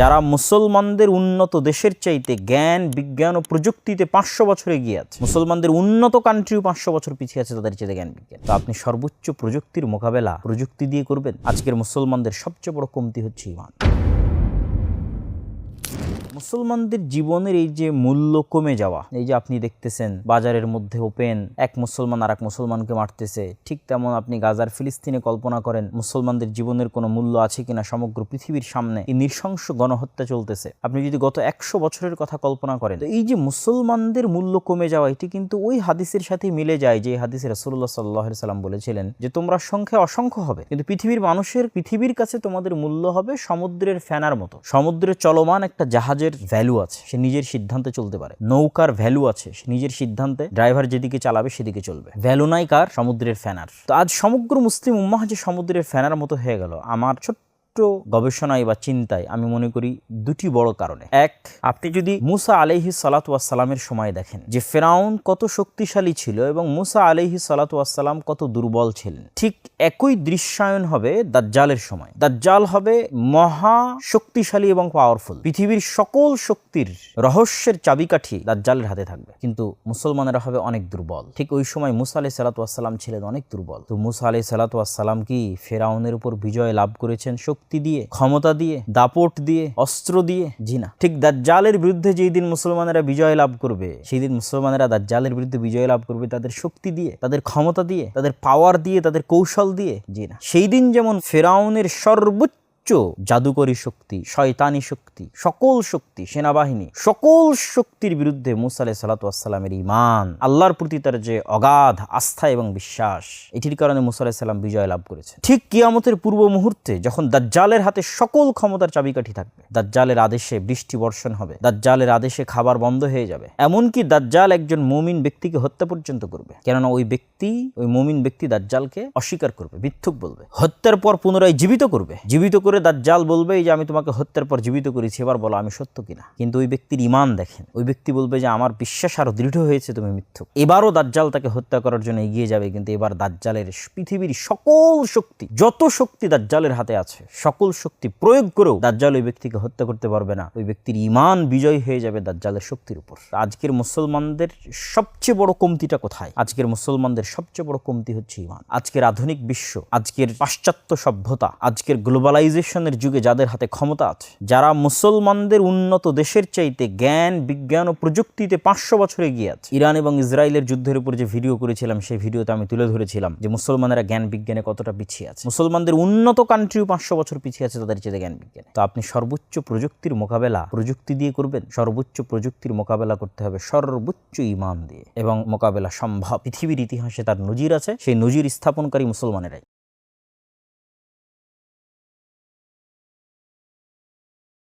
যারা মুসলমানদের উন্নত দেশের চাইতে জ্ঞান, বিজ্ঞান ও প্রযুক্তিতে পাঁচশো বছর এগিয়ে আছে, মুসলমানদের উন্নত কান্ট্রিও পাঁচশো বছর পিছিয়ে আছে তাদের চাইতে জ্ঞান, বিজ্ঞান। তো আপনি সর্বোচ্চ প্রযুক্তির মোকাবেলা প্রযুক্তি দিয়ে করবেন? আজকের মুসলমানদের সবচেয়ে বড় কমতি হচ্ছে ইমান। মুসলমানদের জীবনের এই যে মূল্য কমে যাওয়া, এই যে আপনি দেখতেছেন বাজারের মধ্যে ওপেন, এক মুসলমান আর এক মুসলমানকে মারতেছে, ঠিক তেমন আপনি গাজার ফিলিস্তিনে কল্পনা করেন মুসলমানদের জীবনের কোনো মূল্য আছে কিনা সমগ্র পৃথিবীর সামনে। এই নৃশংস গণহত্যা চলতেছে। আপনি যদি গত একশো বছরের কথা কল্পনা করেন এই যে মুসলমানদের মূল্য কমে যাওয়া, এটি কিন্তু ওই হাদিসের সাথে মিলে যায় যে হাদিসে রসুল্লাহ সাল্লাহ সাল্লাম বলেছিলেন যে, তোমরা সংখ্যা অসংখ্য হবে, কিন্তু পৃথিবীর মানুষের, পৃথিবীর কাছে তোমাদের মূল্য হবে সমুদ্রের ফ্যানার মতো। সমুদ্রে চলমান একটা জাহাজের ভ্যালু আছে। সে নিজের সিদ্ধান্তে চলতে পারে। নৌকার ভ্যালু আছে। সে নিজের সিদ্ধান্তে ড্রাইভার যেদিকে চালাবে সেদিকে চলবে। ভ্যালু নাই কার? সমুদ্রের ফ্যানার তো আজ সমগ্র মুসলিম উম্মাহ যে সমুদ্রের ফ্যানার মতো হয়ে গেল। আমার ছোট্ট গবেষণায় বা চিন্তায় আমি মনে করি দুটি বড় কারণে। এক, আপনি যদি মুসা আলহি সালাতামের সময় দেখেন যে ফেরাউন কত শক্তিশালী ছিল এবং মুসা আলহি সালাতাম কত দুর্বল ছিলেন, ঠিক একই দৃশ্যায়ন হবে দাজ্জালের সময়। দাজ্জাল হবে মহা শক্তিশালী এবং পাওয়ারফুল পৃথিবীর সকল শক্তির রহস্যের চাবিকাঠি দাজ্জালের হাতে থাকবে। কিন্তু মুসলমানেরা হবে অনেক দুর্বল। ঠিক ওই সময় মুসা আলাই সালাতাম ছিলেন অনেক দুর্বল। তো মুসা আলাই সালাতাম কি ফেরাউনের উপর বিজয় লাভ করেছেন? শক্তি দিয়ে, ক্ষমতা দিয়ে, দাপট দিয়ে, অস্ত্র দিয়ে জিনা ঠিক দাজ্জালের বিরুদ্ধে যেই দিন মুসলমানেরা বিজয় লাভ করবে, সেই দিন মুসলমানেরা দাজ্জালের বিরুদ্ধে বিজয় লাভ করবে তাদের শক্তি দিয়ে, তাদের ক্ষমতা দিয়ে, তাদের পাওয়ার দিয়ে, তাদের কৌশল দিয়ে জিনা সেই দিন যেমন ফেরাউনের সর্বোচ্চ জাদুকরী শক্তি, শয়তানি শক্তি, সকল শক্তি, সেনাবাহিনী, সকল শক্তির বিরুদ্ধে মুসা সালাতামের ইমান আল্লাহর প্রতি তার যে অগাধ আস্থা এবং বিশ্বাস, এটির কারণে মুসা আলাহ বিজয় লাভ করেছে ঠিক কিয়ামতের পূর্ব মুহূর্তে যখন দাজ্জালের হাতে সকল ক্ষমতার চাবিকাঠি থাকবে, দাজ্জালের আদেশে বৃষ্টি বর্ষণ হবে, দাজ্জালের আদেশে খাবার বন্ধ হয়ে যাবে, এমনকি দাজ্জাল একজন মুমিন ব্যক্তিকে হত্যা পর্যন্ত করবে, কেননা ওই ব্যক্তি, ওই মুমিন ব্যক্তি দাজ্জালকে অস্বীকার করবে, মিথ্যুক বলবে, হত্যার পর পুনরায় জীবিত করবে, জীবিত করে দাজ্জাল বলবে যে, আমি তোমাকে হত্যার পর জীবিত করেছি, এবার বলো আমি সত্য কিনা? কিন্তু ওই ব্যক্তির ইমান দেখেন। ওই ব্যক্তি বলবে যে, আমার বিশ্বাস আরও দৃঢ় হয়েছে, তুমি মিথ্যুক। এবারও দাজ্জাল তাকে হত্যা করার জন্য এগিয়ে যাবে, কিন্তু এবার দাজ্জালের পৃথিবীর সকল শক্তি, যত শক্তি দাজ্জালের হাতে আছে, সকল শক্তি প্রয়োগ করেও দাজ্জাল ওই ব্যক্তিকে হত্যা করতে পারবে না। ওই ব্যক্তির ইমান বিজয় হয়ে যাবে দাজ্জালের শক্তির উপর। আজকের মুসলমানদের সবচেয়ে বড় কমতিটা কোথায়? আজকের মুসলমানদের সবচেয়ে বড় কমতি হচ্ছে ইমান আজকের আধুনিক বিশ্ব, আজকের পাশ্চাত্য সভ্যতা, আজকের গ্লোবালাইজেশনের যুগে যাদের হাতে ক্ষমতা আছে, যারা মুসলমানদের উন্নত দেশের চাইতে জ্ঞান, বিজ্ঞান ও প্রযুক্তিতে পাঁচশো বছর এগিয়ে আছে। ইরান এবং ইসরায়েলের যুদ্ধের উপর যে ভিডিও করেছিলাম, সেই ভিডিওতে আমি তুলে ধরেছিলাম যে মুসলমানেরা জ্ঞান বিজ্ঞানে কতটা পিছিয়ে আছে। মুসলমানদের উন্নত কান্ট্রিও পাঁচশো বছর পিছিয়ে আছে তাদের চেয়ে জ্ঞান বিজ্ঞানে। তো আপনি সর্বোচ্চ প্রযুক্তির মোকাবেলা প্রযুক্তি দিয়ে করবেন, সর্বোচ্চ প্রযুক্তির মোকাবেলা করতে হবে সর্বোচ্চ ইমান দিয়ে। এবং মোকাবেলা সম্ভব। পৃথিবীর ইতিহাসে তার নজির আছে, সেই নজির স্থাপনকারী মুসলমানেরাই।